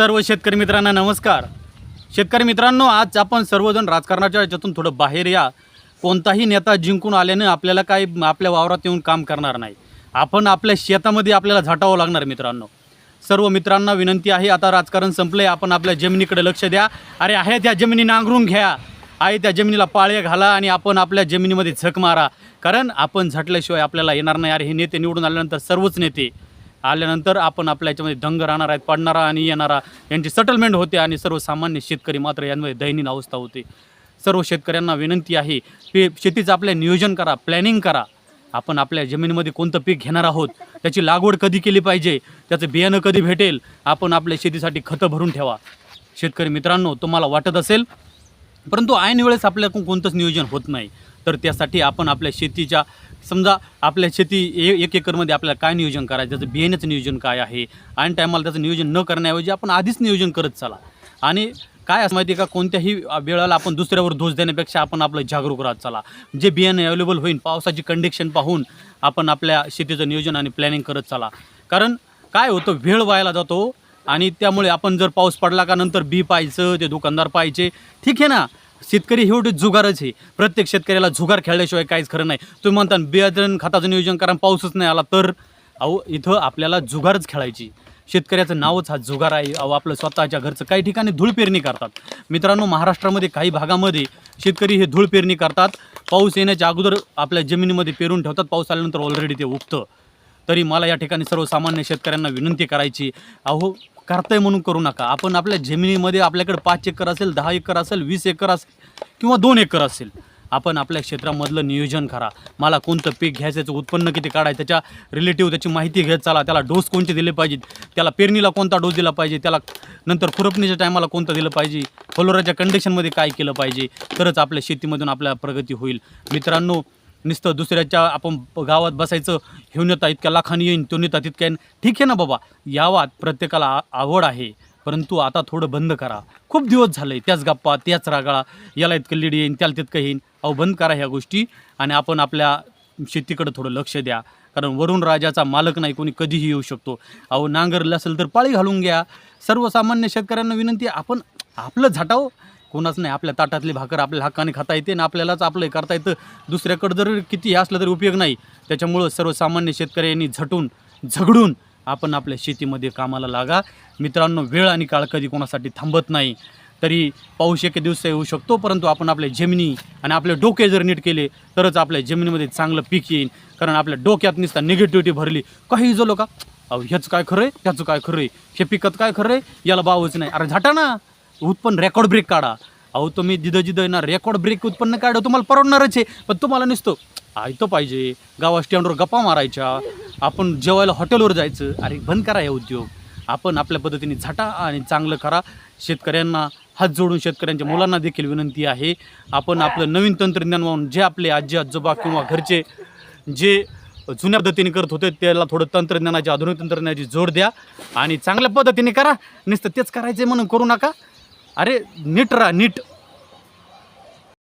सर्व शेतकरी मित्रांना नमस्कार. शेतकरी मित्रांनो आज आपण सर्वजण राजकारणाच्या याच्यातून थोडं बाहेर या. कोणताही नेता जिंकून आल्यानं आपल्याला काही आपल्या वावरात येऊन काम करणार नाही. आपण आपल्या शेतामध्ये आपल्याला झटावं लागणार मित्रांनो. सर्व मित्रांना विनंती आहे आता राजकारण संपलं आहे आपण आपल्या जमिनीकडे लक्ष द्या. अरे आहे त्या जमिनी नांगरून घ्या. आहे त्या जमिनीला पाळे घाला आणि आपण आपल्या जमिनीमध्ये झक मारा. कारण आपण झटल्याशिवाय आपल्याला येणार नाही. अरे हे नेते निवडून आल्यानंतर सर्वच नेते आल्यानंतर आपण आपल्या याच्यामध्ये दंग राहणार आहेत पडणारा आणि येणारा. यांची सेटलमेंट होते आणि सर्वसामान्य शेतकरी मात्र यांमध्ये दयनीन अवस्था होते. सर्व शेतकऱ्यांना विनंती आहे की शेतीचं आपल्या नियोजन करा प्लॅनिंग करा. आपण आपल्या जमिनीमध्ये कोणतं पीक घेणार आहोत त्याची लागवड कधी केली पाहिजे त्याचं बियाणं कधी भेटेल आपण आपल्या शेतीसाठी खतं भरून ठेवा. शेतकरी मित्रांनो तुम्हाला वाटत असेल परंतु ऐन वेळेस आपल्याकडून कोणतंच नियोजन होत नाही. तर त्यासाठी आपण आपल्या शेतीच्या समजा आपल्या शेती ए एक एकरमध्ये आपल्याला काय नियोजन करायचं त्याचं बियाण्याचं नियोजन काय आहे? ऐन टायमाला त्याचं नियोजन न करण्याऐवजी आपण आधीच नियोजन करत चला. आणि काय असं माहिती आहे का? कोणत्याही वेळेला आपण दुसऱ्यावर दोष देण्यापेक्षा आपण आपलं जागरूक राहत चला. जे बियाणं अवेलेबल होईल पावसाची कंडिशन पाहून आपण आपल्या शेतीचं नियोजन आणि प्लॅनिंग करत चला. कारण काय होतं? वेळ व्हायला जातो आणि त्यामुळे आपण जर पाऊस पडला का नंतर बी पाहायचं ते दुकानदार पाहायचे. ठीक आहे ना? शेतकरी एवढे जुगारच आहे. प्रत्येक शेतकऱ्याला जुगार खेळल्याशिवाय काहीच खरं नाही. तुम्ही म्हणता बियाजन खताचं नियोजन कारण पाऊसच नाही आला तर? अहो इथं आपल्याला जुगारच खेळायची. शेतकऱ्याचं नावच हा जुगार आहे. अहो आपलं स्वतःच्या घरचं काही ठिकाणी धूळ पेरणी करतात. मित्रांनो महाराष्ट्रामध्ये काही भागामध्ये शेतकरी हे धूळ पेरणी करतात. पाऊस येण्याच्या अगोदर आपल्या जमिनीमध्ये पेरून ठेवतात. पाऊस आल्यानंतर ऑलरेडी ते उगतं. तरी मला या ठिकाणी सर्वसामान्य शेतकऱ्यांना विनंती करायची. अहो करताय म्हणून करू नका. आपण आपल्या जमिनीमध्ये आपल्याकडे पाच एकर असेल दहा एकर असेल वीस एकर असेल किंवा दोन एकर असेल आपण आपल्या क्षेत्रामधलं नियोजन करा. मला कोणतं पीक घ्यायचं त्याचं उत्पन्न किती काढायचं त्याच्या रिलेटिव्ह त्याची माहिती घेत चला त्याला डोस कोणते दिले पाहिजेत त्याला पेरणीला कोणता डोस दिला पाहिजे त्याला नंतर खुरपणीच्या टायमाला कोणतं दिलं पाहिजे फलोराच्या कंडिशनमध्ये काय केलं पाहिजे तरच आपल्या शेतीमधून आपल्या प्रगती होईल. मित्रांनो नुसतं दुसऱ्याच्या आपण गावात बसायचं घेऊन येता इतक्या लाखांनी येईन तो नेता तितक्या येईन. ठीक आहे ना बाबा यावात प्रत्येकाला आ- आवड आहे परंतु आता थोडं बंद करा. खूप दिवस झाले त्याच गप्पा त्याच रागाळा याला इतकं लीड येईन त्याला तितकं येईन. अहो बंद करा ह्या गोष्टी आणि आपण आपल्या शेतीकडे थोडं लक्ष द्या. कारण वरुण राजाचा मालक नाही कोणी कधीही येऊ शकतो. अहो नांगरलं असेल तर पाळी घालून घ्या. सर्वसामान्य शेतकऱ्यांना विनंती आपण आपलं झटाव. कोणाच नाही आपल्या ताटातली भाकर आपल्या हक्काने खाता येते आणि आपल्यालाच आपलं हे करता येतं. दुसऱ्याकडं जर किती असलं तरी उपयोग नाही. त्याच्यामुळं सर्वसामान्य शेतकऱ्यांनी झटून झगडून आपण आपल्या शेतीमध्ये कामाला लागा. मित्रांनो वेळ आणि काळ कधी कोणासाठी थांबत नाही. तरी पाऊस एके दिवस येऊ शकतो परंतु आपण आपल्या जमिनी आणि आपले डोके जर नीट केले तरच आपल्या जमिनीमध्ये चांगलं पीक येईल कारण आपल्या डोक्यात नुसता निगेटिव्हिटी भरली. काही जो का अहो ह्याचं काय खरं आहे त्याचं काय खरं आहे हे पिकत काय खरं आहे याला बावच नाही. अरे झाटा ना. उत्पन्न रेकॉर्ड ब्रेक काढा. अहो तुम्ही जिथं जिथं ना रेकॉर्ड ब्रेक उत्पन्न काढा तुम्हाला परवडणारच आहे. पण तुम्हाला नुसतं ऐकतं पाहिजे गावा स्टँडवर गप्पा मारायच्या आपण जेवायला हॉटेलवर जायचं. अरे बंद करा हे उद्योग. आपण आपल्या पद्धतीने झटा आणि चांगलं करा. शेतकऱ्यांना हात जोडून शेतकऱ्यांच्या मुलांना देखील विनंती आहे. आपण आपलं नवीन तंत्रज्ञान वाहून जे आपले आजी आजोबा किंवा घरचे जे जुन्या पद्धतीने करत होते त्याला थोडं तंत्रज्ञानाची आधुनिक तंत्रज्ञानाची जोड द्या आणि चांगल्या पद्धतीने करा. नुसतं तेच करायचं म्हणून करू नका. अरे नीट राहा नीट.